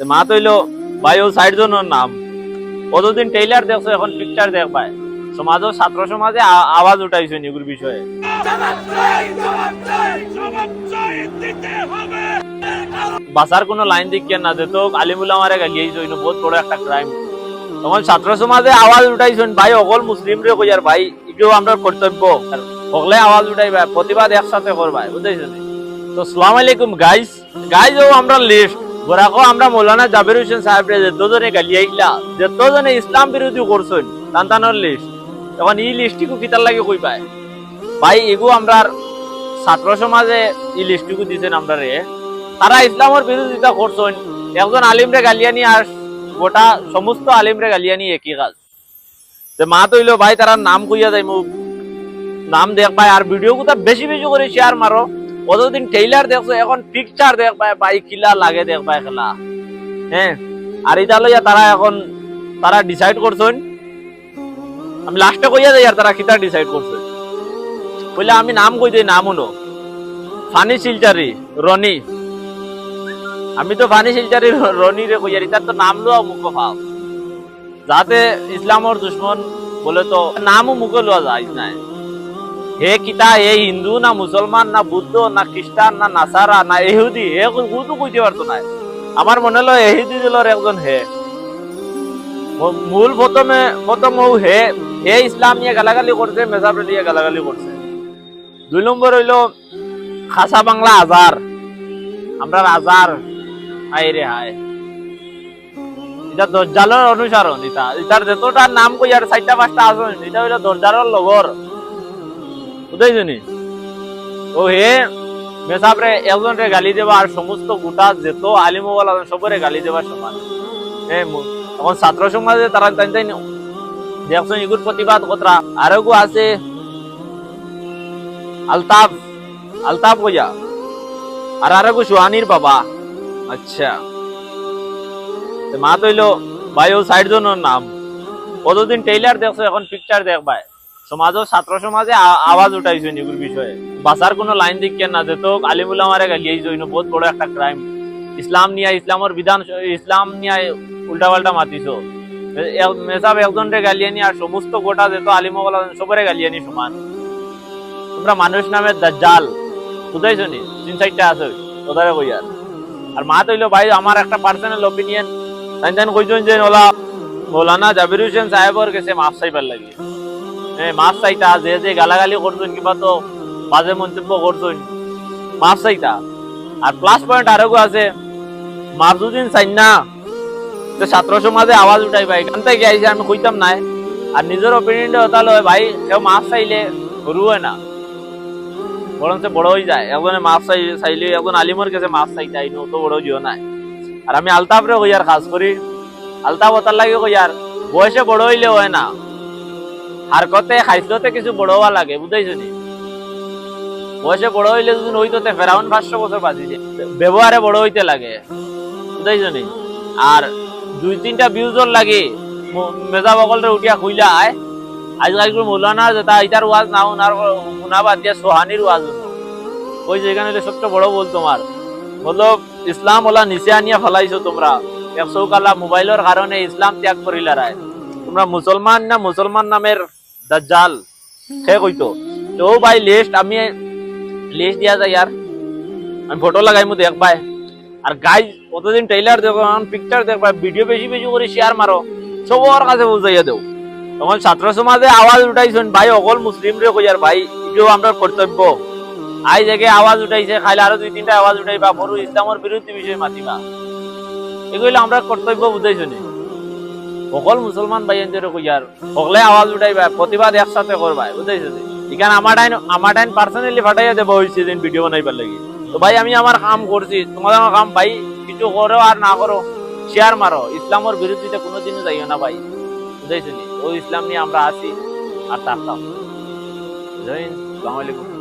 তে মা তৈল ভাই ও ষাট জনের নাম। কতদিন টেইলার দেখছ, এখন পিকচার দেখ পাই সমাজ ছাত্র সমাজে আওয়াজ উঠাইছে এগুর বিষয়ে। বাসার কোনো লাইন দিকে না দিত আলিমুল আমারে গালিয়েছে বহুত বড় একটা ক্রাইম তখন ছাত্র সমাজে আওয়াজ উঠাইছেন, ভাই, অকল মুসলিম রে কইয়ার ভাই এটাও আমরা কর্তব্য। সকলে আওয়াজ উঠাইবা, প্রতিবাদ একসাথে করবা বুঝাইছেন তো, সালাম আলাইকুম গাইস গাইস ও, আমরা লিস্ট গোরাকো আমরা মৌলানা জাবির হোসেন সাহেব রে যতজনে গালিয়াইলা যতজনে ইসলাম বিরোধী করছেন তান্তানোর লিস্ট তখন এই লিস্টটিকু কিতার লাগে কই পায়? ভাই, এগু আমরা ছাত্র সমাজে এই লিস্টটুকু দিছেন আমরা তারা ইসলামের বিরোধিতা করছেন, একজন আলিমরে গালিয়ানি আর গোটা সমস্ত আলিমরে গালিয়ানি একই কাজ। তে মা তৈল ভাই তারা নাম কইয়া যাই মুখ। নাম দেখ পাই আর ভিডিও গুতা বেশি বেশি করে শেয়ার মারো। কতদিন টেইলার দেখছ? এখন পিকচার পায় ভাই কিলা লাগে দেখ পায় খেলা। হ্যাঁ আর এটা লইয়া তারা এখন, তারা ডিসাইড করছেন। আমি লাস্টে কইয়া যাই আর তারা কিতা ডিসাইড করছে। বলে আমি নাম কই দিই, নাম হলো ফানি শিলচারি, রনি। আমি তো ফানি শিলচারি, রনি রে কইয়ারি তার তো নাম লোয়া মুখ ভাব। যাতে ইসলামর দুশ্মন বলে তো, নামও মুখে লোয়া যায় নাই। হে কিতা, হে হিন্দু, না মুসলমান না বুদ্ধ, না খ্রিস্টান না নাসারা না এহুদি হে কুতো কইতে পারতো না আমার মনে হলো এহুদি দিলর একজন হে। মূল প্রথমে প্রথম ও হে হে ইসলাম নিয়ে গালাগালি করছে মেজাব নিয়ে গালাগালি করছে দুই নম্বর হইল খাসা বাংলা আজার আমরা আজার হাই রে হাই এটা দরজালের অনুসরণ এটা এটার যতটা নাম কই আর চারটা পাঁচটা আসন এটা হইল দরজালের লগর বুঝাইছনি ও হে মেসাবরে একজন রে গালি দেবা আর সমস্ত গোটা যেত আলিমওয়াল সবরে গালি দেবা সমান। হ্যাঁ তখন ছাত্র সমাজে তারা তাই তাই দেখছেন এগুর প্রতিবাদ কতরা? আরও গো আছে। আলতাফ আলতাফ কইয়া। আর আরও গো সুহানির বাবা। আচ্ছা। তো মা তৈল ভাই ও ষাট জনের নাম। কতদিন টেইলার দেখছ, এখন পিকচার দেখ সমাজ ছাত্র সমাজে আওয়াজ উঠাইছে এগুর বিষয়ে। বাসার কোনো লাইন দিকে না যেত আলিমুল আমারে গালিয়েছে ওইনো বহুত বড় একটা ক্রাইম ইসলাম নিয়ে ইসলামের বিধান ইসলাম নিয়ে উল্টা পাল্টা মাতিছো। মেসাব একজন রে গালিয়ানি আর সমস্ত গোটা যেত আলিমওয়ালা সবরে গালিয়ানি সমান। তোমরা মানুষ নামে দাজ্জাল। বুঝাইছো নি? তিন চারটা আছে। ওদারে কইয়ার আর আর মা তৈল ভাই আমার একটা পার্সোনাল ওপিনিয়ন তাই তাই কইছেন যে ওলা মৌলানা জাবির হোসেন সাহেবের কাছে মাফ চাইবার লাগে। হ্যাঁ মাফ চাইতা, যে যে গালাগালি করছেন, কিংবা তো বাজে মন্তব্য করছেন। মাফ চাইতা। আর প্লাস পয়েন্ট আরও আছে। মাফ দুদিন চাই না তো ছাত্র সমাজে আওয়াজ উঠাই ভাই এখান থেকে আইসে আমি কইতাম নাই। আর নিজের ওপিনিয়নটা হতা লয়, ভাই কেউ মাফ চাইলে সরু হয় না। বরঞ্চ বড় হয়ে যায়। একজনে মাছ চাই, চাইলে একজন আলিমর কাছে মাছ চাইতে আইন তো বড় জিও নাই। আর আমি আলতাফরে কইয়ার খাস করি আলতাফ ওতার লাগে কইয়ার বয়সে বড় হইলে হয় না। আর কতে খাইছতে কিছু বড় লাগে বুঝাইছো নি? বয়সে বড় হইলে যদি তে ফেরাউন পাঁচশো বছর বাঁচিছে ব্যবহারে বড় হইতে লাগে বুঝাইছো নি? আর দুই তিনটা ভিউজর লাগে মেজা বকলরে উঠিয়া কইলা আয় আজকাল মৌলানা যেটা ইটার ওয়াজ না উনার শুনা বাদ দিয়া সোহানির ওয়াজ। ওই যেখানে হইলে সবচেয়ে বড় বল তোমার বলল ইসলাম ওলা নিচে আনিয়া ফেলাইছো তোমরা। একশো কালা মোবাইলের কারণে ইসলাম ত্যাগ করিলা রায় তোমরা মুসলমান না মুসলমান নামের দাজ্জাল সে কইতো। তো ভাই লিস্ট আমি লিস্ট দিয়া যায় ইয়ার আমি ফটো লাগাই মু দেখ পাই আর গাই কতদিন ট্রেইলার দেখো পিকচার দেখ পাই ভিডিও বেশি বেশি করে শেয়ার মারো। সবার কাছে বুঝাইয়া দেও। তখন ছাত্র সমাজে আওয়াজ উঠাইছেন ভাই, অকল মুসলিম রে কইয়ার ভাই এটাও আমরা কর্তব্য। আই জায়গায় আওয়াজ উঠাইছে, খাইলে আরও দুই তিনটা আওয়াজ উঠাইবা, বড় ইসলামের বিরুদ্ধে বিষয় মাতিবা। এগুলো আমরা কর্তব্য বুঝাইছো সকল মুসলমান ভাই এনজরে কইয়ার সকলে আওয়াজ উঠাইবা প্রতিবাদ একসাথে করবা বুঝাইছো এখানে আমার টাইম আমার টাইম পার্সোনালি ফাটাইয়া দেবো হয়েছে দিন ভিডিও বানাইবার লাগি তো ভাই, আমি আমার কাম করছি তোমাদের আমার কাম, ভাই, কিছু করো আর না করো শেয়ার মারো ইসলামের বিরুদ্ধে কোনোদিনও যাইও না ভাই। বুঝাইছো ও ইসলাম নিয়ে আমরা আছি, আর থাকতাম জয় আলাইকুম।